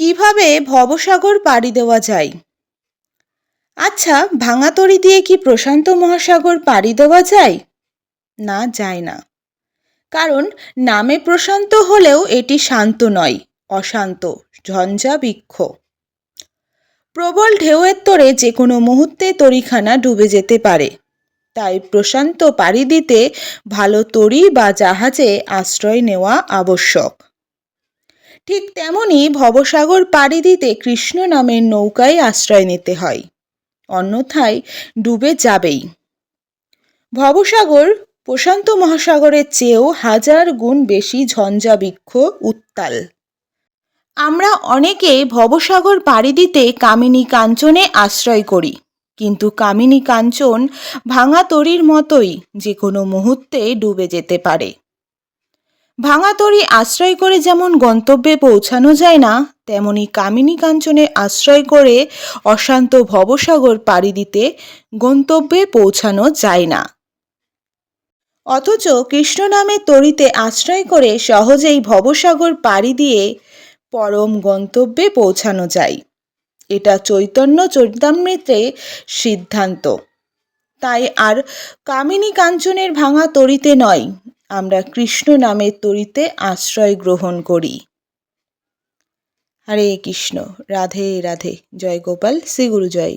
কীভাবে ভবসাগর পাড়ি দেওয়া যায়? আচ্ছা ভাঙা তরি দিয়ে কি প্রশান্ত মহাসাগর পাড়ি দেওয়া যায়? না যায় না। কারণ, নামে প্রশান্ত হলেও এটি শান্ত নয়, অশান্ত ঝঞ্ঝা বৃক্ষ প্রবল ঢেউয়ের তোড়ে যে কোনো মুহূর্তে তরিখানা ডুবে যেতে পারে। তাই প্রশান্ত পাড়ি দিতে ভালো তরি বা জাহাজে আশ্রয় নেওয়া আবশ্যক। ঠিক তেমনি ভবসাগর পাড়ি দিতে কৃষ্ণ নামের নৌকায় আশ্রয় নিতে হয়। অন্যথায় ডুবে যাবেই। ভবসাগর প্রশান্ত মহাসাগরের চেয়েও হাজার গুণ বেশি ঝঞ্ঝাবৃক্ষ উত্তাল। আমরা অনেকে ভবসাগর পাড়ি দিতে কামিনী কাঞ্চনে আশ্রয় করি, কিন্তু কামিনী কাঞ্চন ভাঙা তরির মতোই যে কোনো মুহূর্তে ডুবে যেতে পারে। ভাঙা তরি আশ্রয় করে যেমন গন্তব্যে পৌঁছানো যায় না, তেমনি কামিনী কাঞ্চনে আশ্রয় করে অশান্ত ভবসাগর পাড়ি দিতে গন্তব্যে পৌঁছানো যায় না। অথচ কৃষ্ণ নামে তরিতে আশ্রয় করে সহজেই ভবসাগর পাড়ি দিয়ে পরম গন্তব্যে পৌঁছানো যায়। এটা চৈতন্য চরিতামৃতে সিদ্ধান্ত। তাই আর কামিনী কাঞ্চনের ভাঙা তরিতে নয় আমরা কৃষ্ণ নামের তরিতে আশ্রয় গ্রহণ করি। হরে কৃষ্ণ, রাধে রাধে, জয় গোপাল, শ্রী গুরু জয়